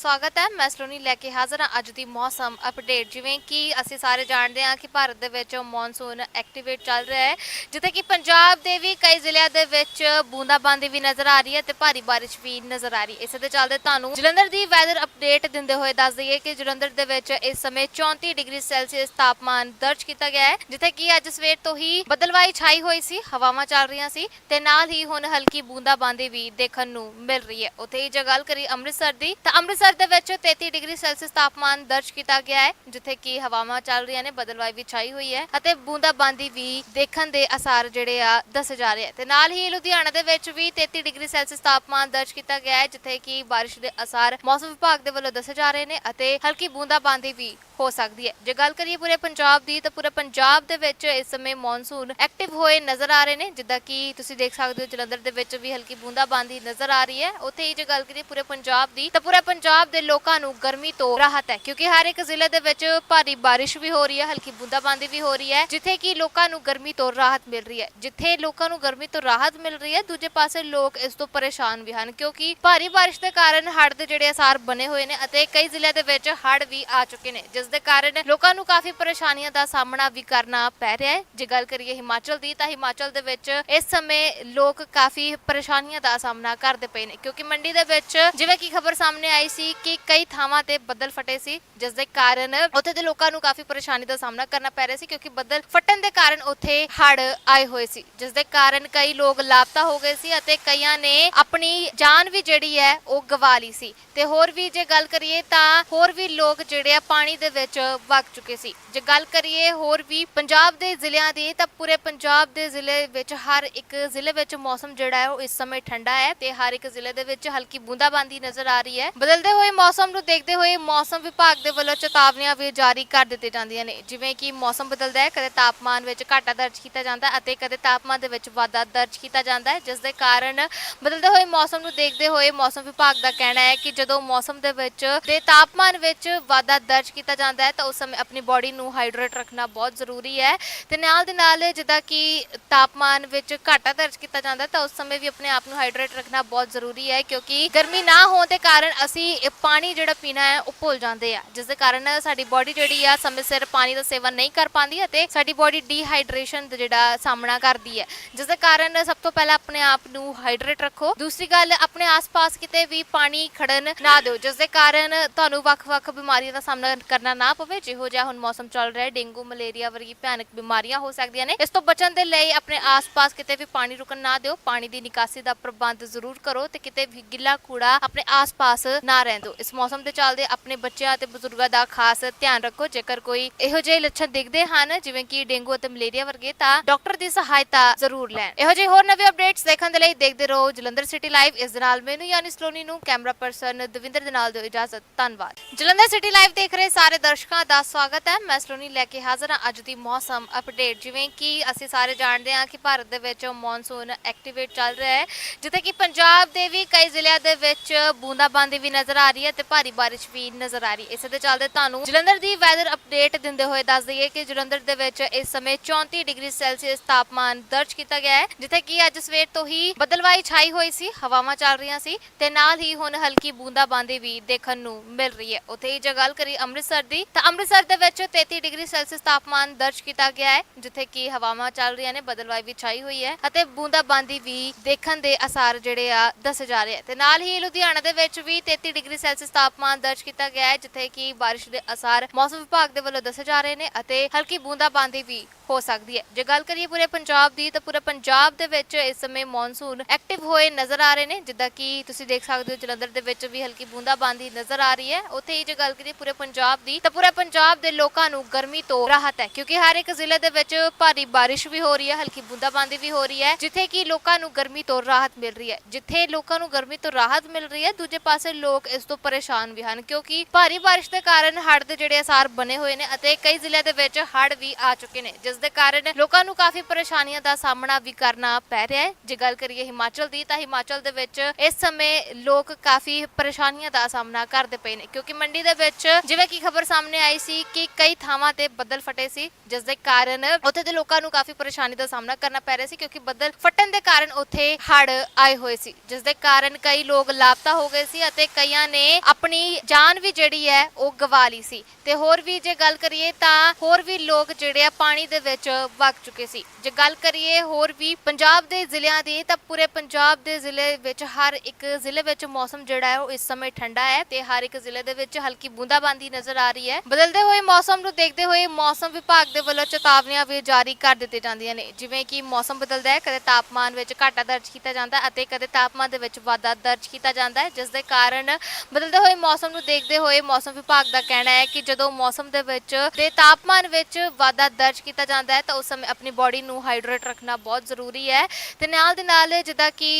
ਸਵਾਗਤ ਹੈ, ਮੈਂ ਸਲੋਨੀ ਲੈ ਕੇ ਹਾਜ਼ਰ ਹਾਂ ਅੱਜ ਦੀ ਮੌਸਮ ਅਪਡੇਟ ਜਿਵੇਂ ਕਿ ਅਸੀਂ ਸਾਰੇ ਜਾਣਦੇ ਹਾਂ ਕਿ ਭਾਰਤ ਦੇ ਵਿੱਚ ਮੌਨਸੂਨ ਐਕਟੀਵੇਟ ਚੱਲ ਰਿਹਾ ਹੈ, ਜਿੱਥੇ ਕਿ ਪੰਜਾਬ ਦੇ ਵੀ ਕਈ ਜ਼ਿਲ੍ਹਿਆਂ ਦੇ ਵਿੱਚ ਬੂੰਦਾਬਾਂਦੀ ਵੀ ਨਜ਼ਰ ਆ ਰਹੀ ਹੈ ਤੇ ਭਾਰੀ ਬਾਰਿਸ਼ ਵੀ ਨਜ਼ਰ ਆ ਰਹੀ ਹੈ। ਇਸੇ ਦੇ ਚੱਲਦੇ ਤੁਹਾਨੂੰ ਜਲੰਧਰ ਦੀ ਵੈਦਰ ਅਪਡੇਟ ਦਿੰਦੇ ਹੋਏ ਦੱਸ ਦਈਏ ਕਿ ਜਲੰਧਰ ਦੇ ਵਿੱਚ ਇਸ ਸਮੇਂ 34 ਡਿਗਰੀ ਸੈਲਸੀਅਸ ਤਾਪਮਾਨ ਦਰਜ ਕੀਤਾ ਗਿਆ ਹੈ, ਜਿੱਥੇ ਕਿ ਅੱਜ ਸਵੇਰ ਤੋਂ ਹੀ ਬਦਲਵਾਈ ਛਾਈ ਹੋਈ ਸੀ, ਹਵਾਵਾਂ ਚੱਲ ਰਹੀਆਂ ਸੀ ਤੇ ਨਾਲ ਹੀ ਹੁਣ ਹਲਕੀ ਬੂੰਦਾਬਾਂਦੀ ਵੀ ਦੇਖਣ ਨੂੰ ਮਿਲ ਰਹੀ ਹੈ। ਉੱਥੇ ਹੀ ਜੇ ਗੱਲ ਕਰੀ ਅੰਮ੍ਰਿਤਸਰ ਦੀ, ਤਾਂ ਅੰਮ੍ਰਿਤਸਰ ਦੇ ਵਿੱਚ 33 ਡਿਗਰੀ ਸੈਲਸੀਅਸ ਤਾਪਮਾਨ ਦਰਜ ਕੀਤਾ ਗਿਆ ਹੈ, ਜਿੱਥੇ ਕਿ ਹਵਾਵਾਂ ਚੱਲ ਰਹੀਆਂ ਨੇ, ਬਦਲਵਾਈ ਵੀ ਛਾਈ ਹੋਈ ਹੈ ਅਤੇ ਬੂੰਦਾਬਾਂਦੀ ਵੀ ਦੇਖਣ ਦੇ ਅਸਾਰ ਜਿਹੜੇ ਆ ਦੱਸੇ ਜਾ ਰਹੇ ਆ। ਤੇ ਨਾਲ ਹੀ ਲੁਧਿਆਣਾ ਦੇ ਵਿੱਚ ਵੀ 33 ਡਿਗਰੀ ਸੈਲਸੀਅਸ ਤਾਪਮਾਨ ਦਰਜ ਕੀਤਾ ਗਿਆ ਹੈ, ਜਿੱਥੇ ਕਿ ਬਾਰਿਸ਼ ਦੇ ਅਸਾਰ ਮੌਸਮ ਵਿਭਾਗ ਦੇ ਵੱਲੋਂ ਦੱਸੇ ਜਾ ਰਹੇ ਨੇ ਅਤੇ ਹਲਕੀ ਬੂੰਦਾਬਾਂਦੀ ਵੀ ਹੋ ਸਕਦੀ ਹੈ। ਜੇ ਗੱਲ ਕਰੀਏ ਪੂਰੇ ਪੰਜਾਬ ਦੀ, ਤਾਂ ਪੂਰੇ ਪੰਜਾਬ ਦੇ ਵਿੱਚ ਇਸ ਸਮੇਂ ਮੌਨਸੂਨ ਐਕਟਿਵ ਹੋਏ ਨਜ਼ਰ ਆ ਰਹੇ ਨੇ, ਜਿੱਦਾਂ ਕਿ ਤੁਸੀਂ ਦੇਖ ਸਕਦੇ ਹੋ, ਜਲੰਧਰ ਦੇ ਵਿੱਚ ਵੀ ਹਲਕੀ ਬੂੰਦਾਬਾਂਦੀ ਨਜ਼ਰ ਆ ਰਹੀ ਹੈ। ਉੱਥੇ ਹੀ ਜੇ ਗੱਲ ਕਰੀਏ ਪੂਰੇ ਪੰਜਾਬ ਦੀ, ਤਾਂ ਪੂਰੇ ਪੰਜਾਬ ਦੇ ਲੋਕਾਂ ਨੂੰ ਗਰਮੀ ਤੋਂ ਰਾਹਤ ਹੈ, ਕਿਉਂਕਿ ਹਰ ਇੱਕ ਜ਼ਿਲ੍ਹੇ ਦੇ ਵਿੱਚ ਭਾਰੀ ਬਾਰਿਸ਼ ਵੀ ਹੋ ਰਹੀ ਹੈ, ਹਲਕੀ ਬੂੰਦਾਬਾਂਦੀ ਵੀ ਹੋ ਰਹੀ ਹੈ, ਜਿੱਥੇ ਕਿ ਲੋਕਾਂ ਨੂੰ ਗਰਮੀ ਤੋਂ ਰਾਹਤ ਮਿਲ ਰਹੀ ਹੈ। ਜਿੱਥੇ ਲੋਕਾਂ ਨੂੰ ਗਰਮੀ ਤੋਂ ਰਾਹਤ ਮਿਲ ਰਹੀ ਹੈ, ਦੂਜੇ ਪਾਸੇ ਲੋਕ ਇਸ ਤੋਂ ਪਰੇਸ਼ਾਨ ਵੀ ਹਨ, ਕਿਉਂਕਿ ਭਾਰੀ ਬਾਰਿਸ਼ ਦੇ ਕਾਰਨ ਹੜ੍ਹ ਦੇ ਜਿਹੜੇ ਅਸਾਰ ਬਣੇ ਹੋਏ ਨੇ ਅਤੇ ਕਈ ਜ਼ਿਲ੍ਹਿਆਂ ਦੇ ਵਿੱਚ ਹੜ੍ਹ ਵੀ ਆ ਚੁੱਕੇ ਨੇ, ਜਿਸ ਦੇ ਕਾਰਨ ਲੋਕਾਂ ਨੂੰ ਕਾਫੀ ਪਰੇਸ਼ਾਨੀਆਂ ਦਾ ਸਾਹਮਣਾ ਵੀ ਕਰਨਾ ਪੈ ਰਿਹਾ ਹੈ। ਜੇ ਗੱਲ ਕਰੀਏ ਹਿਮਾਚਲ ਦੀ, ਤਾਂ ਹਿਮਾਚਲ ਦੇ ਵਿੱਚ ਇਸ ਸਮੇਂ ਲੋਕ ਕਾਫੀ ਪਰੇਸ਼ਾਨੀਆਂ ਦਾ ਸਾਹਮਣਾ ਕਰਦੇ ਪਏ ਨੇ। ਕਿਉਂਕਿ ਮੰਡੀ ਦੇ ਵਿੱਚ ਜਿਵੇਂ ਕਿ ਖਬਰ ਸਾਹਮਣੇ ਆਈ ਸੀ ਕਿ ਕਈ ਥਾਵਾਂ ਤੇ ਬੱਦਲ ਫਟੇ ਸੀ, ਜਿਸ ਦੇ ਕਾਰਨ ਉੱਥੇ ਦੇ ਲੋਕਾਂ ਨੂੰ ਕਾਫੀ ਪਰੇਸ਼ਾਨੀ ਦਾ ਸਾਹਮਣਾ ਕਰਨਾ ਪੈ ਰਿਹਾ ਸੀ, ਕਿਉਂਕਿ ਬੱਦਲ ਫਟਣ ਦੇ ਕਾਰਨ ਉੱਥੇ ਹੜ ਆਏ ਹੋਏ ਸੀ, ਜਿਸ ਦੇ ਕਾਰਨ ਕਈ ਲੋਕ ਲਾਪਤਾ ਹੋ ਗਏ ਸੀ ਅਤੇ ਕਈਆਂ ਨੇ ਆਪਣੀ ਜਾਨ ਵੀ ਜਿਹੜੀ ਹੈ ਉਹ ਗਵਾ ਲਈ ਸੀ। ਤੇ ਹੋਰ ਵੀ ਜੇ ਗੱਲ ਕਰੀਏ ਤਾਂ ਹੋਰ ਵੀ ਲੋਕ ਜਿਹੜੇ ਆ ਪਾਣੀ ਦੇ ਵਿੱਚ ਵਗ ਚੁੱਕੇ ਸੀ। ਜੇ ਗੱਲ ਕਰੀਏ ਹੋਰ ਵੀ ਪੰਜਾਬ ਦੇ ਜ਼ਿਲ੍ਹਿਆਂ ਦੀ, ਤਾਂ ਪੂਰੇ ਪੰਜਾਬ ਦੇ ਜ਼ਿਲ੍ਹੇ ਵਿੱਚ ਹਰ ਇੱਕ ਜ਼ਿਲ੍ਹੇ ਵਿੱਚ ਮੌਸਮ ਜਿਹੜਾ ਹੈ, ਉਹ ਇਸ ਸਮੇਂ ਠੰਡਾ ਹੈ ਤੇ ਹਰ ਇੱਕ ਜ਼ਿਲ੍ਹੇ ਦੇ ਵਿੱਚ ਹਲਕੀ ਬੂੰਦਾਬਾਂਦੀ ਨਜ਼ਰ ਆ ਰਹੀ ਹੈ। ਬਦਲਦੇ ਹੋਏ ਮੌਸਮ ਨੂੰ ਦੇਖਦੇ ਹੋਏ ਮੌਸਮ ਵਿਭਾਗ ਦੇ ਵੱਲੋਂ ਚੇਤਾਵਨੀਆਂ ਵੀ ਜਾਰੀ ਕਰ ਦਿੱਤੀਆਂ ਜਾਂਦੀਆਂ ਨੇ। ਜਿਵੇਂ ਕਿ ਮੌਸਮ ਬਦਲਦਾ ਹੈ, ਕਦੇ ਤਾਪਮਾਨ ਵਿੱਚ ਘਾਟਾ ਦਰਜ ਕੀਤਾ ਜਾਂਦਾ ਹੈ ਅਤੇ ਕਦੇ ਤਾਪਮਾਨ ਦੇ ਵਿੱਚ ਵਾਧਾ ਦਰਜ ਕੀਤਾ ਜਾਂਦਾ ਹੈ, ਜਿਸ ਦੇ ਕਾਰਨ ਬਦਲਦੇ ਹੋਏ ਮੌਸਮ ਨੂੰ ਦੇਖਦੇ ਹੋਏ ਮੌਸਮ ਵਿਭਾਗ ਦਾ ਕਹਿਣਾ ਹੈ ਕਿ ਜਦੋਂ ਮੌਸਮ ਦੇ ਵਿੱਚ ਤੇ ਤਾਪਮਾਨ ਵਿੱਚ ਵਾਧਾ ਦਰਜ ਕੀਤਾ ਜਾਂਦਾ ਹੈ ਤਾਂ ਉਸ ਸਮੇਂ ਆਪਣੀ ਬੋਡੀ ਨੂੰ ਹਾਈਡਰੇਟ ਰੱਖਣਾ ਬਹੁਤ ਜ਼ਰੂਰੀ ਹੈ ਤੇ ਨਾਲ ਦੇ ਨਾਲ ਜਿੱਦਾਂ ਕਿ ਤਾਪਮਾਨ ਵਿੱਚ ਘਾਟਾ ਦਰਜ ਕੀਤਾ ਜਾਂਦਾ ਤਾਂ ਉਸ ਸਮੇਂ ਵੀ ਆਪਣੇ ਆਪ ਨੂੰ ਹਾਈਡਰੇਟ ਰੱਖਣਾ ਬਹੁਤ ਜ਼ਰੂਰੀ ਹੈ ਕਿਉਂਕਿ ਗਰਮੀ ਨਾ ਹੋਣ ਦੇ ਕਾਰਨ ਅਸੀਂ ਇਹ ਪਾਣੀ ਜਿਹੜਾ ਪੀਣਾ ਹੈ ਉਹ ਭੁੱਲ ਜਾਂਦੇ ਆ, ਜਿਸ ਦੇ ਕਾਰਨ ਸਾਡੀ ਬੋਡੀ ਜਿਹੜੀ ਆ ਸਮੇਂ ਸਿਰ ਪਾਣੀ ਦਾ ਸੇਵਨ ਨਹੀਂ ਕਰ ਪਾਉਂਦੀ ਅਤੇ ਸਾਡੀ ਬੋਡੀ ਡੀਹਾਈਡਰੇਸ਼ਨ ਦਾ ਜਿਹੜਾ ਸਾਹਮਣਾ ਕਰਦੀ ਹੈ, ਜਿਸ ਦੇ ਕਾਰਨ ਸਭ ਤੋਂ ਪਹਿਲਾਂ ਆਪਣੇ ਆਪ ਨੂੰ ਹਾਈਡਰੇਟ ਰੱਖੋ। ਦੂਸਰੀ ਗੱਲ, ਆਪਣੇ ਆਸ-ਪਾਸ ਕਿਤੇ ਵੀ ਪਾਣੀ ਖੜਨ ਨਾ ਦਿਓ, ਜਿਸ ਦੇ ਕਾਰਨ ਤੁਹਾਨੂੰ ਵੱਖ-ਵੱਖ ਬਿਮਾਰੀਆਂ ਦਾ ਸਾਹਮਣਾ ਕਰਨਾ ਨਾ ਪਵੇ, ਜਿਹੋ ਜਿਹਾ ਹੁਣ ਮੌਸਮ ਚੱਲ ਰਿਹਾ ਹੈ, ਡੇਂਗੂ, ਮਲੇਰੀਆ ਵਰਗੀ ਭਿਆਨਕ ਬਿਮਾਰੀਆਂ ਹੋ ਸਕਦੀਆਂ ਨੇ। ਇਸ ਤੋਂ ਬਚਣ ਦੇ ਲਈ ਆਪਣੇ ਆਸ-ਪਾਸ ਕਿਤੇ ਵੀ ਪਾਣੀ ਰੁਕਣ ਨਾ ਦਿਓ। ਪਾਣੀ ਦੀ ਨਿਕਾਸੀ ਦਾ ਪ੍ਰਬੰਧ ਜ਼ਰੂਰ ਕਰੋ ਤੇ ਕਿਤੇ ਵੀ ਗਿੱਲਾ ਕੂੜਾ ਆਪਣੇ ਆਸ-ਪਾਸ ਨਾ ਰਹਿਣ ਦਿਓ। ਇਸ ਮੌਸਮ ਦੇ ਚੱਲਦੇ ਆਪਣੇ ਬੱਚਿਆਂ ਤੇ ਬਜ਼ੁਰਗਾਂ ਦਾ ਖਾਸ ਧਿਆਨ ਰੱਖੋ। ਜੇਕਰ ਕੋਈ ਇਹੋ ਜਿਹੇ ਲੱਛਣ ਦਿਖਦੇ ਹਨ, ਜਿਵੇਂ ਕਿ ਡੇਂਗੂ ਅਤੇ ਮਲੇਰੀਆ ਵਰਗੇ, ਤਾਂ ਡਾਕਟਰ ਦੀ ਸਹਾਇਤਾ ਜ਼ਰੂਰ ਲੈਣ। ਇਹੋ ਜਿਹੇ ਹੋਰ ਨਵੇਂ ਅਪਡੇਟਸ ਦੇਖਣ ਦੇ ਲਈ ਦੇਖਦੇ ਰਹੋ ਜਲੰਧਰ ਸਿਟੀ ਲਾਈਵ। ਇਸ ਦੇ ਨਾਲ ਮੈਨੂੰ, ਯਾਨੀ ਸਲੋਨੀ ਨੂੰ, ਕੈਮਰਾ ਪਰਸਨ ਦਵਿੰਦਰ ਦੇ ਨਾਲ ਦਿਓ ਇਜਾਜ਼ਤ। ਧੰਨਵਾਦ। ਜਲੰਧਰ ਸਿਟੀ ਲਾਈਵ ਦੇਖ ਰਹੇ ਸਾਰੇ ਦਰਸ਼ਕਾਂ ਦਾ ਸਵਾਗਤ ਹੈ। ਮੈਂ ਸਲੋਨੀ ਲੈ ਕੇ ਹਾਜ਼ਰ ਹਾਂ ਅੱਜ ਦੀ ਮੌਸਮ ਅਪਡੇਟ। ਜਿਵੇਂ ਕਿ ਅਸੀਂ ਸਾਰੇ ਜਾਣਦੇ ਹਾਂ ਕਿ ਭਾਰਤ ਦੇ ਵਿੱਚ ਮੌਨਸੂਨ ਐਕਟੀਵੇਟ ਚੱਲ ਰਿਹਾ ਹੈ। ਜਿੱਥੇ ਕਿ ਪੰਜਾਬ ਦੇ ਵੀ ਕਈ ਜ਼ਿਲ੍ਹਿਆਂ ਦੇ ਵਿੱਚ ਬੂੰਦਾਬਾਂਦੀ ਵੀ ਨਜ਼ਰ ਆ ਰਹੀ ਹੈ ਤੇ ਭਾਰੀ ਬਾਰਿਸ਼ ਵੀ ਨਜ਼ਰ ਆ ਰਹੀ ਹੈ। ਇਸੇ ਦੇ ਚੱਲਦੇ ਤੁਹਾਨੂੰ ਜਲੰਧਰ ਦੀ ਵੈਦਰ ਅਪਡੇਟ ਦਿੰਦੇ ਹੋਏ ਦੱਸ ਦਈਏ ਕਿ ਜਲੰਧਰ ਦੇ ਵਿੱਚ ਇਸ ਸਮੇਂ 34 ਡਿਗਰੀ ਸੈਲਸੀਅਸ ਤਾਪਮਾਨ ਦਰਜ ਕੀਤਾ ਗਿਆ ਹੈ। ਜਿੱਥੇ ਕਿ ਅੱਜ ਸਵੇਰ ਤੋਂ ਹੀ ਬਦਲਵਾਈ ਛਾਈ ਹੋਈ ਸੀ, ਹਵਾਵਾਂ ਚੱਲ ਰਹੀਆਂ ਸੀ ਤੇ ਨਾਲ ਹੀ ਹੁਣ ਹਲਕੀ ਬੂੰਦਾਬਾਂਦੀ ਵੀ ਦੇਖਣ ਨੂੰ ਮਿਲ ਰਹੀ ਹੈ। ਉੱਥੇ ਹੀ ਜੇ ਗੱਲ ਕਰੀ ਅੰਮ੍ਰਿਤਸਰ ਦੀ। ਤਾਂ ਅੰਮ੍ਰਿਤਸਰ ਦੇ ਵਿੱਚ 33 ਡਿਗਰੀ ਸੈਲਸੀਅਸ ਤਾਪਮਾਨ ਦਰਜ ਕੀਤਾ ਗਿਆ ਹੈ, ਜਿੱਥੇ ਕਿ ਹਵਾਵਾਂ ਚੱਲ ਰਹੀਆਂ ਨੇ, ਬਦਲਵਾਈ ਵੀ ਛਾਈ ਹੋਈ ਹੈ ਅਤੇ ਬੂੰਦਾਬਾਂਦੀ ਵੀ ਦੇਖਣ ਦੇ ਅਸਾਰ ਜਿਹੜੇ ਆ ਦੱਸੇ ਜਾ ਰਹੇ ਆ। ਤੇ ਨਾਲ ਹੀ ਲੁਧਿਆਣਾ ਦੇ ਵਿੱਚ ਵੀ 33 ਡਿਗਰੀ ਸੈਲਸੀਅਸ ਤਾਪਮਾਨ ਦਰਜ ਕੀਤਾ ਗਿਆ ਹੈ, ਜਿੱਥੇ ਕਿ ਬਾਰਿਸ਼ ਦੇ ਅਸਾਰ ਮੌਸਮ ਵਿਭਾਗ ਦੇ ਵੱਲੋਂ ਦੱਸੇ ਜਾ ਰਹੇ ਨੇ ਅਤੇ ਹਲਕੀ ਬੂੰਦਾਬਾਂਦੀ ਵੀ ਹੋ ਸਕਦੀ ਹੈ। ਜੇ ਗੱਲ ਕਰੀਏ ਪੂਰੇ ਪੰਜਾਬ ਦੀ, ਤਾਂ ਪੂਰੇ ਪੰਜਾਬ ਦੇ ਵਿੱਚ ਇਸ ਸਮੇਂ ਮੌਨਸੂਨ ਐਕਟਿਵ ਹੋਏ ਨਜ਼ਰ ਆ ਰਹੇ ਨੇ, ਜਿੱਦਾਂ ਕਿ ਤੁਸੀਂ ਦੇਖ ਸਕਦੇ ਹੋ, ਜਲੰਧਰ ਦੇ ਵਿੱਚ ਵੀ ਹਲਕੀ ਬੂੰਦਾਬਾਂਦੀ ਨਜ਼ਰ ਆ ਰਹੀ ਹੈ। ਉੱਥੇ ਹੀ ਜੇ ਗੱਲ ਕਰੀਏ ਪੂਰੇ ਪੰਜਾਬ ਦੀ, ਤਾਂ ਪੂਰੇ ਪੰਜਾਬ ਦੇ ਲੋਕਾਂ ਨੂੰ ਗਰਮੀ ਤੋਂ ਰਾਹਤ ਹੈ, ਕਿਉਂਕਿ ਹਰ ਇੱਕ ਜ਼ਿਲ੍ਹੇ ਦੇ ਵਿੱਚ ਭਾਰੀ ਬਾਰਿਸ਼ ਵੀ ਹੋ ਰਹੀ ਹੈ, ਹਲਕੀ ਬੂੰਦਾਬਾਂਦੀ ਵੀ ਹੋ ਰਹੀ ਹੈ, ਜਿੱਥੇ ਕਿ ਲੋਕਾਂ ਨੂੰ ਗਰਮੀ ਤੋਂ ਰਾਹਤ ਮਿਲ ਰਹੀ ਹੈ। ਜਿੱਥੇ ਲੋਕਾਂ ਨੂੰ ਗਰਮੀ ਤੋਂ ਰਾਹਤ ਮਿਲ ਰਹੀ ਹੈ, ਦੂਜੇ ਪਾਸੇ ਲੋਕ ਇਸ ਤੋਂ ਪਰੇਸ਼ਾਨ ਵੀ ਹਨ, ਕਿਉਂਕਿ ਭਾਰੀ ਬਾਰਿਸ਼ ਦੇ ਕਾਰਨ ਹੜ੍ਹ ਦੇ ਜਿਹੜੇ ਅਸਾਰ ਬਣੇ ਹੋਏ ਨੇ ਅਤੇ ਕਈ ਜ਼ਿਲ੍ਹਿਆਂ ਦੇ ਵਿੱਚ ਹੜ੍ਹ ਵੀ ਆ ਚੁੱਕੇ ਨੇ, ਜਿਸ ਦੇ ਕਾਰਨ ਲੋਕਾਂ ਨੂੰ ਕਾਫੀ ਪਰੇਸ਼ਾਨੀਆਂ ਦਾ ਸਾਹਮਣਾ ਵੀ ਕਰਨਾ ਪੈ ਰਿਹਾ ਹੈ। ਜੇ ਗੱਲ ਕਰੀਏ ਹਿਮਾਚਲ ਦੀ, ਤਾਂ ਹਿਮਾਚਲ ਦੇ ਵਿੱਚ ਇਸ ਸਮੇਂ ਲੋਕ ਕਾਫੀ ਪਰੇਸ਼ਾਨੀਆਂ ਦਾ ਸਾਹਮਣਾ ਕਰਦੇ ਪਏ ਨੇ। ਕਿਉਂਕਿ ਮੰਡੀ ਦੇ ਵਿੱਚ ਜਿਵੇਂ ਕਿ ਖਬਰ ਸਾਹਮਣੇ ਆਈ ਸੀ ਕਿ ਕਈ ਥਾਵਾਂ ਤੇ ਬੱਦਲ ਫਟੇ ਸੀ, ਜਿਸ ਦੇ ਕਾਰਨ ਉੱਥੇ ਦੇ ਲੋਕਾਂ ਨੂੰ ਕਾਫੀ ਪਰੇਸ਼ਾਨੀ ਦਾ ਸਾਹਮਣਾ ਕਰਨਾ ਪੈ ਰਿਹਾ ਸੀ, ਕਿਉਂਕਿ ਬੱਦਲ ਫਟਣ ਦੇ ਕਾਰਨ ਉੱਥੇ ਹੜ ਆਏ ਹੋਏ ਸੀ, ਜਿਸ ਦੇ ਕਾਰਨ ਕਈ ਲੋਕ ਲਾਪਤਾ ਹੋ ਗਏ ਸੀ ਅਤੇ ਕਈਆਂ ਨੇ ਆਪਣੀ ਜਾਨ ਵੀ ਜਿਹੜੀ ਹੈ ਉਹ ਗਵਾ ਲਈ ਸੀ। ਤੇ ਹੋਰ ਵੀ ਜੇ ਗੱਲ ਕਰੀਏ ਤਾਂ ਹੋਰ ਵੀ ਲੋਕ ਜਿਹੜੇ ਆ ਪਾਣੀ ਦੇ ਵਿੱਚ ਵਗ ਚੁੱਕੇ ਸੀ। ਜੇ ਗੱਲ ਕਰੀਏ ਹੋਰ ਵੀ ਪੰਜਾਬ ਦੇ ਜ਼ਿਲ੍ਹਿਆਂ ਦੀ, ਤਾਂ ਪੂਰੇ ਪੰਜਾਬ ਦੇ ਜ਼ਿਲ੍ਹੇ ਵਿੱਚ ਹਰ ਇੱਕ ਜ਼ਿਲ੍ਹੇ ਵਿੱਚ ਮੌਸਮ ਜਿਹੜਾ ਹੈ, ਉਹ ਇਸ ਸਮੇਂ ਠੰਡਾ ਹੈ ਤੇ ਹਰ ਇੱਕ ਜ਼ਿਲ੍ਹੇ ਦੇ ਵਿੱਚ ਹਲਕੀ ਬੂੰਦਾਬਾਂਦੀ ਨਜ਼ਰ ਆ ਰਹੀ ਹੈ। ਬਦਲਦੇ ਹੋਏ ਮੌਸਮ ਨੂੰ ਦੇਖਦੇ ਹੋਏ ਮੌਸਮ ਵਿਭਾਗ ਦੇ ਵੱਲੋਂ ਚੇਤਾਵਨੀਆਂ ਵੀ ਜਾਰੀ ਕਰ ਦਿੱਤੀਆਂ ਜਾਂਦੀਆਂ ਨੇ। ਜਿਵੇਂ ਕਿ ਮੌਸਮ ਬਦਲਦਾ ਹੈ, ਕਦੇ ਤਾਪਮਾਨ ਵਿੱਚ ਘਾਟਾ ਦਰਜ ਕੀਤਾ ਜਾਂਦਾ ਹੈ ਅਤੇ ਕਦੇ ਤਾਪਮਾਨ ਦੇ ਵਿੱਚ ਵਾਧਾ ਦਰਜ ਕੀਤਾ ਜਾਂਦਾ ਹੈ, ਜਿਸ ਦੇ ਕਾਰਨ ਬਦਲਦੇ ਹੋਏ ਮੌਸਮ ਨੂੰ ਦੇਖਦੇ ਹੋਏ ਮੌਸਮ ਵਿਭਾਗ ਦਾ ਕਹਿਣਾ ਹੈ ਕਿ ਜਦੋਂ ਮੌਸਮ ਦੇ ਵਿੱਚ ਤੇ ਤਾਪਮਾਨ ਵਿੱਚ ਵਾਧਾ ਦਰਜ ਕੀਤਾ ਜਾਂਦਾ ਹੈ ਤਾਂ ਉਸ ਸਮੇਂ ਆਪਣੀ ਬਾਡੀ ਨੂੰ ਹਾਈਡਰੇਟ ਰੱਖਣਾ ਬਹੁਤ ਜ਼ਰੂਰੀ ਹੈ ਤੇ ਨਾਲ ਦੇ ਨਾਲ ਜਿੱਦਾਂ ਕਿ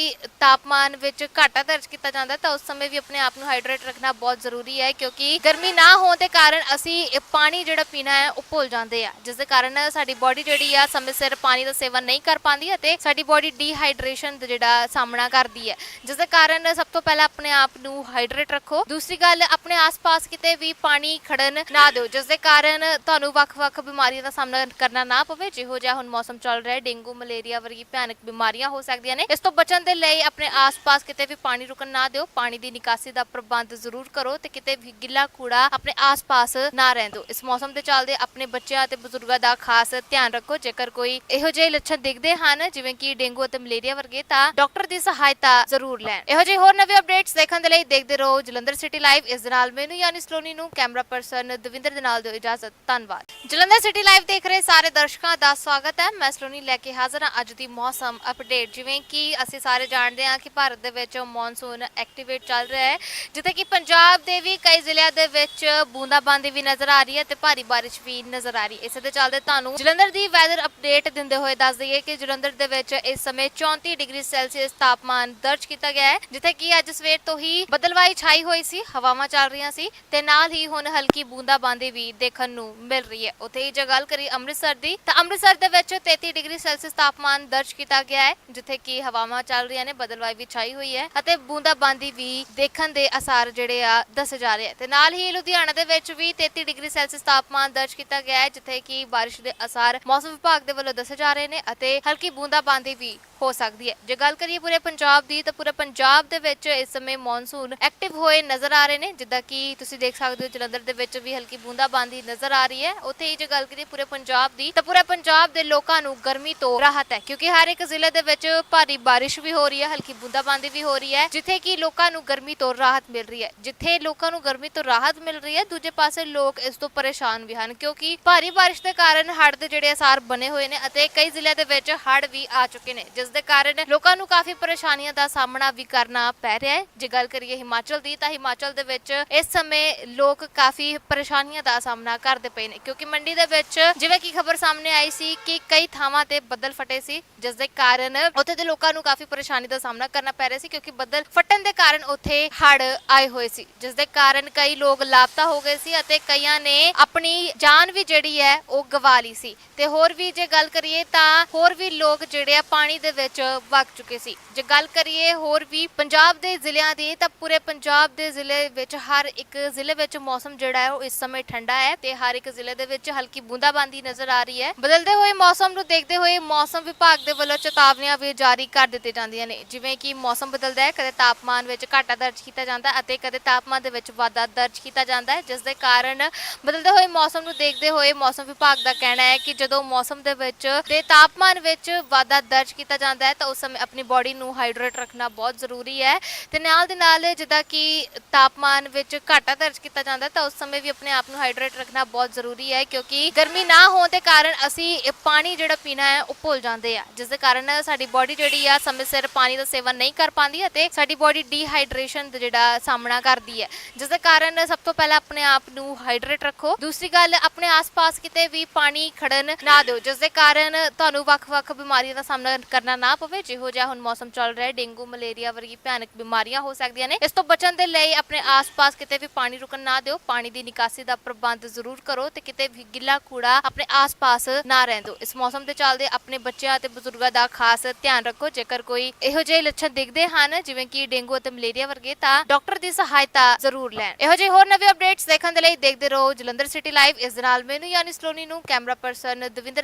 ਤਾਪਮਾਨ ਵਿੱਚ ਘਾਟਾ ਦਰਜ ਕੀਤਾ ਜਾਂਦਾ ਤਾਂ ਉਸ ਸਮੇਂ ਵੀ ਆਪਣੇ ਆਪ ਨੂੰ ਹਾਈਡਰੇਟ ਰੱਖਣਾ ਬਹੁਤ ਜ਼ਰੂਰੀ ਹੈ ਕਿਉਂਕਿ ਗਰਮੀ ਨਾ ਹੋਣ ਦੇ ਕਾਰਨ ਅਸੀਂ ਇਹ ਪਾਣੀ ਜਿਹੜਾ ਪੀਣਾ ਹੈ ਉਹ ਭੁੱਲ ਜਾਂਦੇ ਆ, ਜਿਸ ਦੇ ਕਾਰਨ ਸਾਡੀ ਬਾਡੀ ਜਿਹੜੀ ਆ ਸਮੇਂ ਸਿਰ ਪਾਣੀ ਦਾ ਸੇਵਨ ਨਹੀਂ ਕਰ ਪਾਉਂਦੀ ਅਤੇ ਸਾਡੀ ਬਾਡੀ ਡੀਹਾਈਡਰੇਸ਼ਨ ਦਾ ਜਿਹੜਾ ਸਾਹਮਣਾ ਕਰਦੀ ਹੈ, ਜਿਸ ਦੇ ਕਾਰਨ ਸਭ ਤੋਂ ਪਹਿਲਾਂ ਆਪਣੇ ਆਪ ਨੂੰ ਹਾਈਡਰੇਟ ਰੱਖੋ। ਦੂਸਰੀ ਗੱਲ, ਆਪਣੇ ਆਸ-ਪਾਸ ਕਿਤੇ ਵੀ ਪਾਣੀ ਖੜਨ ਨਾ ਦਿਓ, ਜਿਸ ਦੇ ਕਾਰਨ ਤੁਹਾਨੂੰ ਵੱਖ-ਵੱਖ ਬਿਮਾਰੀਆਂ ਦਾ ਸਾਹਮਣਾ ਕਰਨਾ ਨਾ ਪਵੇ, ਜਿਹੋ ਜਿਹਾ ਹੁਣ ਮੌਸਮ ਚੱਲ ਰਿਹਾ ਹੈ, ਡੇਂਗੂ, ਮਲੇਰੀਆ ਵਰਗੀ ਭਿਆਨਕ ਬਿਮਾਰੀਆਂ ਹੋ ਸਕਦੀਆਂ ਨੇ। ਇਸ ਤੋਂ ਬਚਣ ਦੇ ਲਈ ਆਪਣੇ ਆਸ-ਪਾਸ ਕਿਤੇ ਵੀ ਪਾਣੀ ਰੁਕਣ ਨਾ ਦਿਓ। ਪਾਣੀ ਦੀ ਨਿਕਾਸੀ ਦਾ ਪ੍ਰਬੰਧ ਜ਼ਰੂਰ ਕਰੋ ਤੇ ਕਿਤੇ ਵੀ ਗਿੱਲਾ ਕੂੜਾ ਆਪਣੇ ਆਸ-ਪਾਸ ਨਾ ਰਹਿਣ ਦਿਓ। ਇਸ ਮੌਸਮ ਦੇ ਚੱਲਦੇ ਆਪਣੇ ਬੱਚਿਆਂ ਤੇ ਬਜ਼ੁਰਗਾਂ ਦਾ ਖਾਸ ਧਿਆਨ ਰੱਖੋ। ਜੇਕਰ ਕੋਈ ਇਹੋ ਜਿਹੇ ਲੱਛਣ ਦਿਖਦੇ ਹਨ, ਜਿਵੇਂ ਕਿ ਡੇਂਗੂ ਅਤੇ ਮਲੇਰੀਆ ਵਰਗੇ, ਤਾਂ ਡਾਕਟਰ ਦੀ ਸਹਾਇਤਾ ਜ਼ਰੂਰ ਲੈਣ। ਇਹੋ ਜਿਹੇ ਹੋਰ ਨਵੇਂ ਅਪਡੇਟਸ ਦੇਖਣ ਦੇ ਲਈ ਦੇਖਦੇ ਰਹੋ ਜਲੰਧਰ ਸਿਟੀ ਲਾਈਵ। ਇਸ ਦੇ ਨਾਲ ਮੈਨੂੰ, ਯਾਨੀ ਸਲੋਨੀ ਨੂੰ, ਕੈਮਰਾ ਪਰਸਨ ਦਵਿੰਦਰ ਦੇ ਨਾਲ ਦਿਓ ਇਜਾਜ਼ਤ। ਧੰਨਵਾਦ। ਜਲੰਧਰ ਸਿਟੀ ਲਾਈਵ ਦੇਖ ਰਹੇ ਸਾਰੇ ਦਰਸ਼ਕਾਂ ਦਾ ਸਵਾਗਤ ਹੈ। ਮੈਂ ਸਲੋਨੀ ਲੈ ਕੇ ਹਾਜ਼ਰ ਹਾਂ। ਅੱਜ ਦੀ ਮੌਸਮ ਅਪਡੇਟ, ਜਿਵੇਂ ਕਿ ਅਸੀਂ ਸਾਰੇ ਜਾਣਦੇ ਹਾਂ ਕਿ ਭਾਰਤ ਦੇ ਵਿੱਚ ਮੌਨਸੂਨ ਐਕਟੀਵੇਟ ਚੱਲ ਰਿਹਾ ਹੈ। ਜਿੱਥੇ ਕਿ ਪੰਜਾਬ ਦੇ ਵੀ ਕਈ ਜ਼ਿਲ੍ਹਿਆਂ ਦੇ ਵਿੱਚ ਬੂੰਦਾਬਾਂਦੀ ਵੀ ਨਜ਼ਰ ਆ ਰਹੀ ਹੈ ਤੇ ਭਾਰੀ ਬਾਰਿਸ਼ ਵੀ ਨਜ਼ਰ ਆ ਰਹੀ ਹੈ। ਇਸੇ ਦੇ ਚੱਲਦੇ ਤੁਹਾਨੂੰ ਜਲੰਧਰ ਦੀ ਵੈਦਰ ਅਪਡੇਟ ਦਿੰਦੇ ਹੋਏ ਦੱਸ ਦਈਏ ਕਿ ਜਲੰਧਰ ਦੇ ਵਿੱਚ ਇਸ ਸਮੇਂ 34 ਡਿਗਰੀ ਸੈਲਸੀਅਸ ਤਾਪਮਾਨ ਦਰਜ ਕੀਤਾ ਗਿਆ ਹੈ, ਜਿੱਥੇ ਕਿ ਅੱਜ ਸਵੇਰ ਤੋਂ ਹੀ ਬਦਲਵਾਈ ਛਾਈ ਹੋਈ ਸੀ, ਹਵਾਵਾਂ ਚੱਲ ਰਹੀਆਂ ਸੀ ਤੇ ਨਾਲ ਹੀ ਹੁਣ ਹਲਕੀ ਬੂੰਦਾਬਾਂਦੀ ਵੀ ਦੇਖਣ ਨੂੰ ਮਿਲ ਰਹੀ ਹੈ। ਉੱਥੇ ਹੀ ਜੇ ਗੱਲ ਕਰੀ ਅੰਮ੍ਰਿਤਸਰ ਦੀ। ਤਾਂ ਅੰਮ੍ਰਿਤਸਰ ਦੇ ਵਿੱਚ 33 ਡਿਗਰੀ ਸੈਲਸੀਅਸ ਤਾਪਮਾਨ ਦਰਜ ਕੀਤਾ ਗਿਆ ਹੈ, ਜਿੱਥੇ ਕਿ ਹਵਾਵਾਂ ਚੱਲ ਰਹੀਆਂ ਨੇ, ਬਦਲਵਾਈ ਵੀ ਛਾਈ ਹੋਈ ਹੈ ਅਤੇ ਬੂੰਦਾਬਾਂਦੀ ਵੀ ਦੇਖਣ ਦੇ ਅਸਾਰ ਜਿਹੜੇ ਆ ਦੱਸੇ ਜਾ ਰਹੇ ਆ। ਤੇ ਨਾਲ ਹੀ ਲੁਧਿਆਣਾ ਦੇ ਵਿੱਚ ਵੀ 33 ਡਿਗਰੀ ਸੈਲਸੀਅਸ ਤਾਪਮਾਨ ਦਰਜ ਕੀਤਾ ਗਿਆ ਹੈ, ਜਿੱਥੇ ਕਿ ਬਾਰਿਸ਼ ਦੇ ਅਸਾਰ ਮੌਸਮ ਵਿਭਾਗ ਦੇ ਵੱਲੋਂ ਦੱਸੇ ਜਾ ਰਹੇ ਨੇ ਅਤੇ ਹਲਕੀ ਬੂੰਦਾਬਾਂਦੀ ਵੀ ਹੋ ਸਕਦੀ ਹੈ। ਜੇ ਗੱਲ ਕਰੀਏ ਪੂਰੇ ਪੰਜਾਬ ਦੀ, ਤਾਂ ਪੂਰੇ ਪੰਜਾਬ ਦੇ ਵਿੱਚ ਇਸ ਸਮੇਂ ਮੌਨਸੂਨ ਐਕਟਿਵ ਹੋਏ ਨਜ਼ਰ ਆ ਰਹੇ ਨੇ, ਜਿੱਦਾਂ ਕਿ ਤੁਸੀਂ ਦੇਖ ਸਕਦੇ ਹੋ ਜਲੰਧਰ ਦੇ ਵਿੱਚ ਵੀ ਹਲਕੀ ਬੂੰਦਾਬਾਂਦੀ ਨਜ਼ਰ ਆ ਰਹੀ ਹੈ। ਉੱਥੇ ਹੀ ਜੇ ਗੱਲ ਕਰੀਏ ਪੂਰੇ ਪੰਜਾਬ ਦੀ ਤਾਂ ਪੂਰੇ ਪੰਜਾਬ ਦੇ ਲੋਕਾਂ ਨੂੰ ਗਰਮੀ ਤੋਂ ਰਾਹਤ ਹੈ, ਕਿਉਂਕਿ ਹਰ ਇੱਕ ਜ਼ਿਲ੍ਹੇ ਦੇ ਵਿੱਚ ਭਾਰੀ ਬਾਰਿਸ਼ ਵੀ ਹੋ ਰਹੀ ਹੈ, ਹਲਕੀ ਬੂੰਦਾਬਾਂਦੀ ਵੀ ਹੋ ਰਹੀ ਹੈ, ਜਿੱਥੇ ਕਿ ਲੋਕਾਂ ਨੂੰ ਗਰਮੀ ਤੋਂ ਰਾਹਤ ਮਿਲ ਰਹੀ ਹੈ। ਜਿੱਥੇ ਲੋਕਾਂ ਨੂੰ ਗਰਮੀ ਤੋਂ ਰਾਹਤ ਮਿਲ ਰਹੀ ਹੈ, ਦੂਜੇ ਪਾਸੇ ਲੋਕ ਇਸ ਤੋਂ ਪਰੇਸ਼ਾਨ ਵੀ ਹਨ, ਕਿਉਂਕਿ ਭਾਰੀ ਬਾਰਿਸ਼ ਦੇ ਕਾਰਨ ਹੜ੍ਹ ਦੇ ਜਿਹੜੇ ਅਸਾਰ ਬਣੇ ਹੋਏ ਨੇ ਅਤੇ ਕਈ ਜ਼ਿਲ੍ਹਿਆਂ ਦੇ ਵਿੱਚ ਹੜ੍ਹ ਵੀ ਆ ਚੁੱਕੇ ਨੇ, ਜਿਸ ਦੇ ਕਾਰਨ ਲੋਕਾਂ ਨੂੰ ਕਾਫੀ ਪਰੇਸ਼ਾਨੀਆਂ ਦਾ ਸਾਹਮਣਾ ਵੀ ਕਰਨਾ ਪੈ ਰਿਹਾ ਹੈ। ਜੇ ਗੱਲ ਕਰੀਏ ਹਿਮਾਚਲ ਦੀ, ਤਾਂ ਹਿਮਾਚਲ ਦੇ ਵਿੱਚ ਇਸ ਸਮੇਂ ਲੋਕ ਕਾਫੀ ਪਰੇਸ਼ਾਨੀਆਂ ਦਾ ਸਾਹਮਣਾ ਕਰਦੇ ਪਏ ਨੇ, ਕਿਉਂਕਿ ਮੰਡੀ ਦੇ ਵਿੱਚ ਜਿਵੇਂ ਕਿ ਖਬਰ ਸਾਹਮਣੇ ਆਈ ਸੀ ਕਿ ਕਈ ਥਾਵਾਂ ਤੇ ਬੱਦਲ ਫਟੇ ਸੀ, ਜਿਸ ਦੇ ਕਾਰਨ ਉੱਥੇ ਦੇ ਲੋਕਾਂ ਨੂੰ ਕਾਫੀ ਪਰੇਸ਼ਾਨੀ ਦਾ ਸਾਹਮਣਾ ਕਰਨਾ ਪੈ ਰਿਹਾ ਸੀ ਕਿਉਂਕਿ ਬੱਦਲ ਫਟਣ ਦੇ ਕਾਰਨ ਉੱਥੇ ਹੜ੍ਹ ਆਏ ਹੋਏ ਸੀ, ਜਿਸ ਦੇ ਕਾਰਨ ਕਈ ਲੋਕ ਲਾਪਤਾ ਹੋ ਗਏ ਸੀ ਅਤੇ ਕਈਆਂ ਨੇ ਆਪਣੀ ਜਾਨ ਵੀ ਜਿਹੜੀ ਹੈ ਉਹ ਗਵਾ ਲਈ ਸੀ। ਤੇ ਹੋਰ ਵੀ ਜੇ ਗੱਲ ਕਰੀਏ ਤਾਂ ਹੋਰ ਵੀ ਲੋਕ ਜਿਹੜੇ ਆ ਪਾਣੀ ਦੇ ਵਿੱਚ ਵਗ ਚੁੱਕੇ ਸੀ। ਜੇ ਗੱਲ ਕਰੀਏ ਹੋਰ ਵੀ ਪੰਜਾਬ ਦੇ ਜ਼ਿਲ੍ਹਿਆਂ ਦੀ ਤਾਂ ਪੂਰੇ ਪੰਜਾਬ ਦੇ ਜ਼ਿਲ੍ਹੇ ਵਿੱਚ ਹਰ ਇੱਕ ਜ਼ਿਲ੍ਹੇ ਵਿੱਚ ਮੌਸਮ ਜਿਹੜਾ ਹੈ ਉਹ ਇਸ ਸਮੇਂ ਠੰਡਾ ਹੈ ਤੇ ਹਰ ਇੱਕ ਜ਼ਿਲ੍ਹੇ ਦੇ ਵਿੱਚ ਹਲਕੀ ਬੂੰਦਾਬਾਂਦੀ ਨਜ਼ਰ ਆ ਰਹੀ ਹੈ। ਬਦਲਦੇ ਹੋਏ ਮੌਸਮ ਨੂੰ ਦੇਖਦੇ ਹੋਏ ਮੌਸਮ ਵਿਭਾਗ ਦੇ ਵੱਲੋਂ ਚੇਤਾਵਨੀਆਂ ਵੀ ਜਾਰੀ ਕਰ ਦਿੱਤੀਆਂ ਜਾਂਦੀਆਂ ਨੇ। ਜਿਵੇਂ ਕਿ ਮੌਸਮ ਬਦਲਦਾ ਹੈ, ਕਦੇ ਤਾਪਮਾਨ ਵਿੱਚ ਘਾਟਾ ਦਰਜ ਕੀਤਾ ਜਾਂਦਾ ਅਤੇ ਕਦੇ ਤਾਪਮਾਨ ਦੇ ਵਿੱਚ ਵਾਧਾ ਦਰਜ ਕੀਤਾ ਜਾਂਦਾ ਹੈ, ਜਿਸ ਦੇ ਕਾਰਨ ਬਦਲਦੇ ਹੋਏ ਮੌਸਮ ਨੂੰ ਦੇਖਦੇ ਹੋਏ ਮੌਸਮ ਵਿਭਾਗ ਦਾ ਕਹਿਣਾ ਹੈ ਕਿ ਜਦੋਂ ਮੌਸਮ ਦੇ ਵਿੱਚ ਤੇ ਤਾਪਮਾਨ ਵਿੱਚ ਵਾਧਾ ਦਰਜ ਕੀਤਾ ਜਾਂਦਾ ਹੈ ਤਾਂ ਉਸ ਸਮੇਂ ਆਪਣੀ ਬਾਡੀ ਨੂੰ ਹਾਈਡਰੇਟ ਰੱਖਣਾ ਬਹੁਤ ਜ਼ਰੂਰੀ ਹੈ। ਤੇ ਨਾਲ ਦੇ ਨਾਲ ਜਿੱਦਾਂ ਕਿ ਤਾਪਮਾਨ ਵਿੱਚ ਘਾਟਾ ਦਰਜ ਕੀਤਾ ਜਾਂਦਾ ਤਾਂ ਉਸ ਸਮੇਂ ਵੀ ਆਪਣੇ ਆਪ ਨੂੰ ਹਾਈਡਰੇਟ ਰੱਖਣਾ ਬਹੁਤ ਜ਼ਰੂਰੀ ਹੈ ਕਿਉਂਕਿ ਗਰਮੀ ਨਾ ਹੋਣ ਦੇ ਕਾਰਨ ਕਾਰਨ ਅਸੀਂ ਇਹ ਪਾਣੀ ਜਿਹੜਾ ਪੀਣਾ ਹੈ, ਉਹ ਭੁੱਲ ਜਾਂਦੇ ਆ। ਜਿਸ ਦੇ ਕਾਰਨ ਸਾਡੀ ਬਾਡੀ ਜਿਹੜੀ ਆ, ਸਮੇਂ ਸਿਰ ਪਾਣੀ ਦਾ ਸੇਵਨ ਨਹੀਂ ਕਰ ਪਾਉਂਦੀ ਅਤੇ ਸਾਡੀ ਬਾਡੀ ਡੀਹਾਈਡਰੇਸ਼ਨ ਦਾ ਜਿਹੜਾ ਸਾਹਮਣਾ ਕਰਦੀ ਹੈ। ਜਿਸ ਦੇ ਕਾਰਨ ਸਭ ਤੋਂ ਪਹਿਲਾਂ ਆਪਣੇ ਆਪ ਨੂੰ ਹਾਈਡਰੇਟ ਰੱਖੋ। ਦੂਸਰੀ ਗੱਲ, ਆਪਣੇ ਆਸ-ਪਾਸ ਕਿਤੇ ਵੀ ਪਾਣੀ ਖੜਨ ਨਾ ਦਿਓ, ਜਿਸ ਦੇ ਕਾਰਨ ਤੁਹਾਨੂੰ ਵੱਖ-ਵੱਖ ਬਿਮਾਰੀਆਂ ਦਾ ਸਾਹਮਣਾ ਕਰਨਾ ਨਾ ਪਵੇ। ਜਿਹੋ ਜਿਹਾ ਹੁਣ ਮੌਸਮ ਚੱਲ ਰਿਹਾ ਹੈ, ਡੇਂਗੂ, ਮਲੇਰੀਆ ਵਰਗੀ ਭਿਆਨਕ ਬਿਮਾਰੀਆਂ ਹੋ ਸਕਦੀਆਂ ਨੇ। ਇਸ ਤੋਂ ਬਚਣ ਦੇ ਲਈ ਆਪਣੇ ਆਸ-ਪਾਸ ਕਿਤੇ ਵੀ ਪਾਣੀ ਰੁਕਣ ਨਾ ਦਿਓ। ਪਾਣੀ ਦੀ ਨਿਕਾਸੀ ਦਾ ਪ੍ਰਬੰਧ ਜ਼ਰੂਰ ਕਰੋ ਤੇ ਕਿਤੇ ਵੀ ਗਿੱਲਾ ਕੂੜਾ ਆਪਣੇ ਆਸ ਆਸ-ਪਾਸ ਨਾ ਰਹਿੰਦੋ। ਇਸ ਮੌਸਮ ਦੇ ਚੱਲਦੇ ਆਪਣੇ ਬੱਚਿਆਂ ਅਤੇ ਬਜ਼ੁਰਗਾਂ ਦਾ ਖਾਸ ਧਿਆਨ ਰੱਖੋ। ਜੇਕਰ ਕੋਈ ਇਹੋ ਜਿਹੇ ਲੱਛਣ ਦਿਖਦੇ ਹਨ, ਜਿਵੇਂ ਕਿ ਡੇਂਗੂ ਅਤੇ ਮਲੇਰੀਆ ਵਰਗੇ, ਤਾਂ ਡਾਕਟਰ ਦੀ ਸਹਾਇਤਾ ਜ਼ਰੂਰ ਲੈਣ। ਇਹੋ ਜਿਹੇ ਹੋਰ ਨਵੇਂ ਅਪਡੇਟਸ ਦੇਖਣ ਦੇ ਲਈ ਦੇਖਦੇ ਰਹੋ ਜਲੰਧਰ ਸਿਟੀ ਲਾਈਵ। ਇਸ ਦੇ ਨਾਲ ਮੈਨੂੰ, ਯਾਨੀ ਸਲੋਨੀ ਨੂੰ, ਕੈਮਰਾ ਪਰਸਨ ਦਵਿੰਦਰ